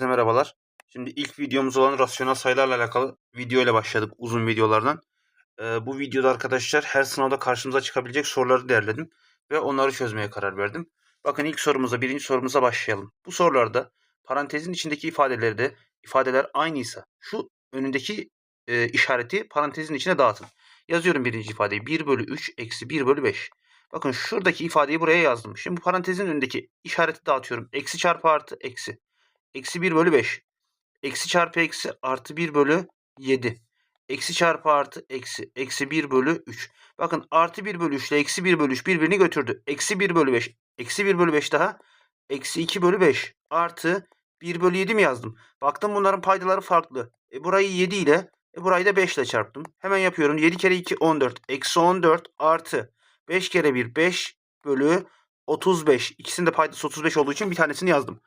Herkese merhabalar. Şimdi ilk videomuz olan rasyonel sayılarla alakalı video ile başladık uzun videolardan. Ee, bu videoda arkadaşlar her sınavda karşımıza çıkabilecek soruları derledim ve onları çözmeye karar verdim. Bakın ilk sorumuza, birinci sorumuza başlayalım. Bu sorularda parantezin içindeki ifadelerde ifadeler aynıysa şu önündeki e, işareti parantezin içine dağıtın. Yazıyorum birinci ifadeyi. 1 bölü 3 eksi 1 bölü 5. Bakın şuradaki ifadeyi buraya yazdım. Şimdi bu parantezin önündeki işareti dağıtıyorum. Eksi çarpı artı eksi. Eksi 1 bölü 5. Eksi çarpı eksi artı 1 bölü 7. Eksi çarpı artı eksi. Eksi 1 bölü 3. Bakın artı 1 bölü 3 ile eksi 1 bölü 3 birbirini götürdü. Eksi 1 bölü 5. Eksi 1 bölü 5 daha. Eksi 2 bölü 5. Artı 1 bölü 7 mi yazdım? Baktım bunların paydaları farklı. E burayı 7 ile e burayı da 5 ile çarptım. Hemen yapıyorum. 7 kere 2 14. Eksi 14 artı 5 kere 1 5 bölü 35. İkisinin de paydası 35 olduğu için bir tanesini yazdım.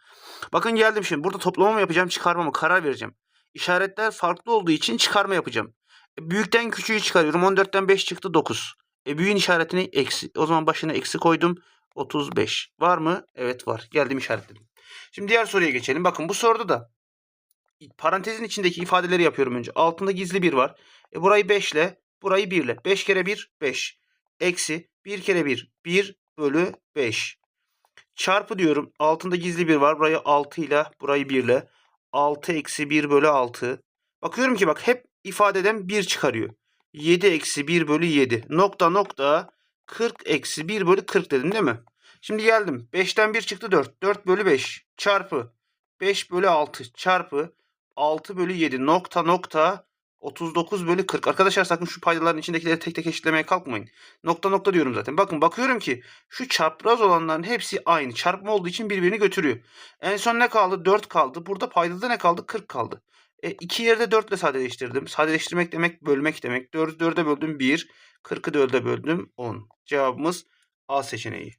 Bakın geldim şimdi. Burada toplama mı yapacağım, çıkarma mı? Karar vereceğim. İşaretler farklı olduğu için çıkarma yapacağım. E, büyükten küçüğü çıkarıyorum. 14'ten 5 çıktı 9. E, büyüğün işaretini eksi. O zaman başına eksi koydum. 35. Var mı? Evet var. Geldim işaretledim. Şimdi diğer soruya geçelim. Bakın bu soruda da parantezin içindeki ifadeleri yapıyorum önce. Altında gizli bir var. E, burayı 5 ile, burayı 1 ile. 5 kere 1 5. Eksi 1 kere 1 1 bölü 5. Çarpı diyorum. Altında gizli bir var. Burayı 6 ile burayı 1 ile. 6 eksi 1 bölü 6. Bakıyorum ki bak hep ifadeden 1 çıkarıyor. 7 eksi 1 bölü 7. Nokta nokta 40 eksi 1 bölü 40 dedim değil mi? Şimdi geldim. 5'ten 1 çıktı 4. 4 bölü 5 çarpı 5 bölü 6 çarpı 6 bölü 7 nokta nokta 39 bölü 40. Arkadaşlar sakın şu paydaların içindekileri tek tek eşitlemeye kalkmayın. Nokta nokta diyorum zaten. Bakın bakıyorum ki şu çapraz olanların hepsi aynı. Çarpma olduğu için birbirini götürüyor. En son ne kaldı? 4 kaldı. Burada paydada ne kaldı? 40 kaldı. E, iki yerde 4 ile sadeleştirdim. Sadeleştirmek demek bölmek demek. 4'ü 4'e böldüm 1. 40'ı 4'e böldüm 10. Cevabımız A seçeneği.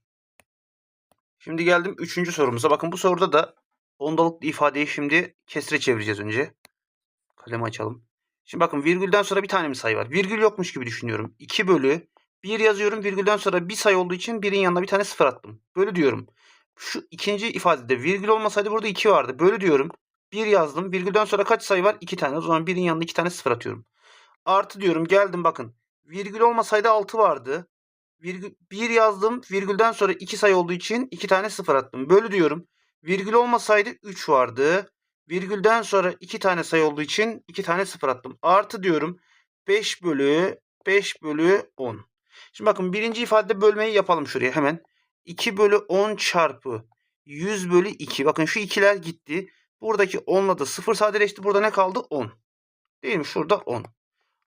Şimdi geldim 3. sorumuza. Bakın bu soruda da ondalıklı ifadeyi şimdi kesre çevireceğiz önce. Kalemi açalım. Şimdi bakın virgülden sonra bir tane mi sayı var? Virgül yokmuş gibi düşünüyorum. 2 bölü 1 yazıyorum. Virgülden sonra bir sayı olduğu için birin yanına bir tane sıfır attım. Bölü diyorum. Şu ikinci ifadede virgül olmasaydı burada 2 vardı. Bölü diyorum. 1 yazdım. Virgülden sonra kaç sayı var? 2 tane. O zaman birin yanına 2 tane sıfır atıyorum. Artı diyorum. Geldim bakın. Virgül olmasaydı 6 vardı. Virgül, 1 yazdım. Virgülden sonra 2 sayı olduğu için 2 tane sıfır attım. Bölü diyorum. Virgül olmasaydı 3 vardı. Virgülden sonra 2 tane sayı olduğu için 2 tane sıfır attım. Artı diyorum 5 bölü 5 bölü 10. Şimdi bakın birinci ifadede bölmeyi yapalım şuraya hemen. 2 bölü 10 çarpı 100 bölü 2. Bakın şu ikiler gitti. Buradaki 10'la da 0 sadeleşti. Burada ne kaldı? 10. Değil mi? Şurada 10.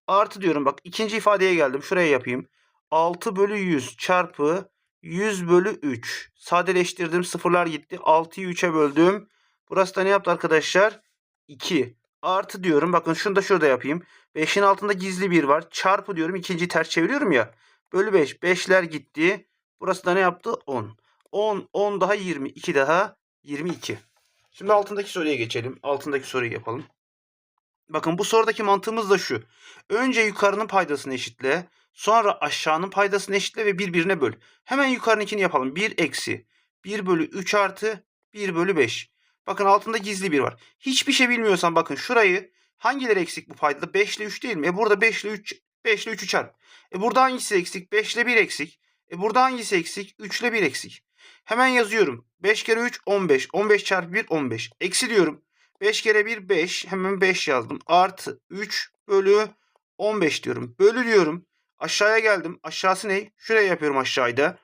Artı diyorum bak ikinci ifadeye geldim. Şuraya yapayım. 6 bölü 100 çarpı 100 bölü 3. Sadeleştirdim. Sıfırlar gitti. 6'yı 3'e böldüm. Burası da ne yaptı arkadaşlar? 2. Artı diyorum. Bakın şunu da şurada yapayım. 5'in altında gizli bir var. Çarpı diyorum. ikinciyi ters çeviriyorum ya. Bölü 5. 5'ler gitti. Burası da ne yaptı? 10. 10. 10 daha 20. 2 daha 22. Şimdi altındaki soruya geçelim. Altındaki soruyu yapalım. Bakın bu sorudaki mantığımız da şu. Önce yukarının paydasını eşitle. Sonra aşağının paydasını eşitle ve birbirine böl. Hemen yukarınınkini yapalım. 1 eksi 1 bölü 3 artı 1 bölü 5. Bakın altında gizli bir var. Hiçbir şey bilmiyorsan bakın şurayı hangileri eksik bu paydada? 5 ile 3 değil mi? E burada 5 ile 3 5 ile 3'ü çarp. E burada hangisi eksik? 5 ile 1 eksik. E burada hangisi eksik? 3 ile 1 eksik. Hemen yazıyorum. 5 kere 3 15. 15 çarpı 1 15. Eksi diyorum. 5 kere 1 5. Hemen 5 yazdım. Artı 3 bölü 15 diyorum. Bölü diyorum. Aşağıya geldim. Aşağısı ne? Şuraya yapıyorum aşağıda.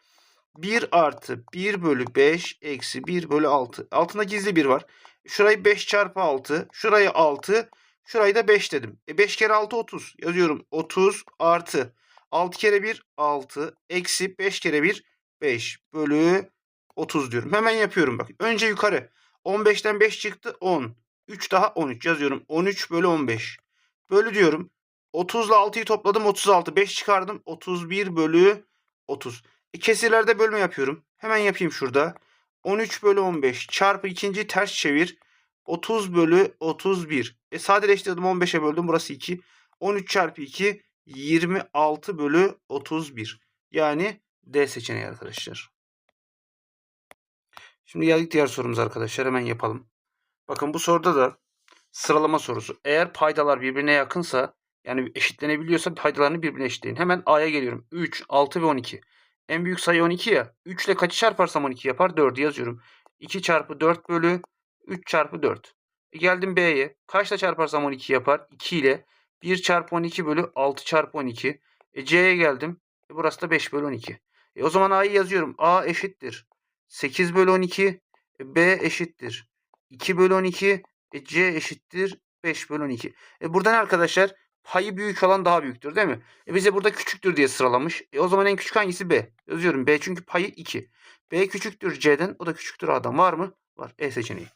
1 artı 1 bölü 5 eksi 1 bölü 6. Altında gizli 1 var. Şurayı 5 çarpı 6. Şurayı 6. Şurayı da 5 dedim. E 5 kere 6 30. Yazıyorum 30 artı 6 kere 1 6 eksi 5 kere 1 5 bölü 30 diyorum. Hemen yapıyorum bak. Önce yukarı. 15'ten 5 çıktı 10. 3 daha 13 yazıyorum. 13 bölü 15. Bölü diyorum. 30 ile 6'yı topladım 36. 5 çıkardım. 31 bölü 30. E, kesirlerde bölme yapıyorum. Hemen yapayım şurada. 13 bölü 15 çarpı ikinci ters çevir. 30 bölü 31. E sadeleştirdim 15'e böldüm. Burası 2. 13 çarpı 2 26 bölü 31. Yani D seçeneği arkadaşlar. Şimdi geldik diğer sorumuza arkadaşlar. Hemen yapalım. Bakın bu soruda da sıralama sorusu. Eğer paydalar birbirine yakınsa yani eşitlenebiliyorsa paydalarını birbirine eşitleyin. Hemen A'ya geliyorum. 3, 6 ve 12. En büyük sayı 12 ya. 3 ile kaçı çarparsam 12 yapar? 4'ü yazıyorum. 2 çarpı 4 bölü 3 çarpı 4. E geldim B'ye. Kaçla çarparsam 12 yapar? 2 ile 1 çarpı 12 bölü 6 çarpı 12. E C'ye geldim. E burası da 5 bölü 12. E o zaman A'yı yazıyorum. A eşittir. 8 bölü 12. E B eşittir. 2 bölü 12. E C eşittir. 5 bölü 12. E burada ne arkadaşlar? Payı büyük olan daha büyüktür değil mi? E bize burada küçüktür diye sıralamış. E o zaman en küçük hangisi B? Yazıyorum B çünkü payı 2. B küçüktür C'den. O da küçüktür A'dan. Var mı? Var. E seçeneği.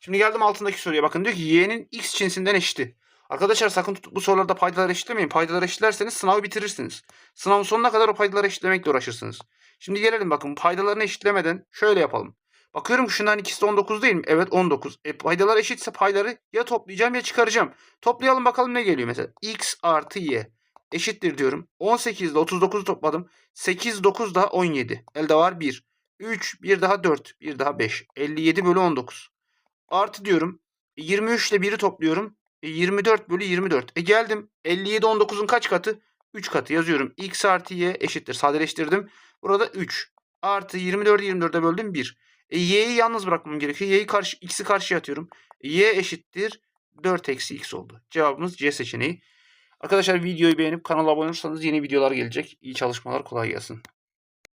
Şimdi geldim altındaki soruya bakın. Diyor ki y'nin x cinsinden eşiti. Arkadaşlar sakın tutup bu sorularda paydaları eşitlemeyin. Paydaları eşitlerseniz sınavı bitirirsiniz. Sınavın sonuna kadar o paydaları eşitlemekle uğraşırsınız. Şimdi gelelim bakın paydalarını eşitlemeden şöyle yapalım. Bakıyorum ki şunların ikisi de 19 değil mi? Evet 19. E paydalar eşitse payları ya toplayacağım ya çıkaracağım. Toplayalım bakalım ne geliyor mesela. x artı y eşittir diyorum. 18 ile 39'u topladım. 8, 9 daha 17. Elde var 1. 3, 1 daha 4, 1 daha 5. 57 bölü 19. Artı diyorum. E, 23 ile 1'i topluyorum. E, 24 bölü 24. E geldim. 57 19'un kaç katı? 3 katı yazıyorum. x artı y eşittir. Sadeleştirdim. Burada 3. Artı 24'ü 24'e böldüm 1. E, y'yi yalnız bırakmam gerekiyor. Y'yi karşı, x'i karşıya atıyorum. Y eşittir. 4 eksi x oldu. Cevabımız C seçeneği. Arkadaşlar videoyu beğenip kanala abone olursanız yeni videolar gelecek. İyi çalışmalar kolay gelsin.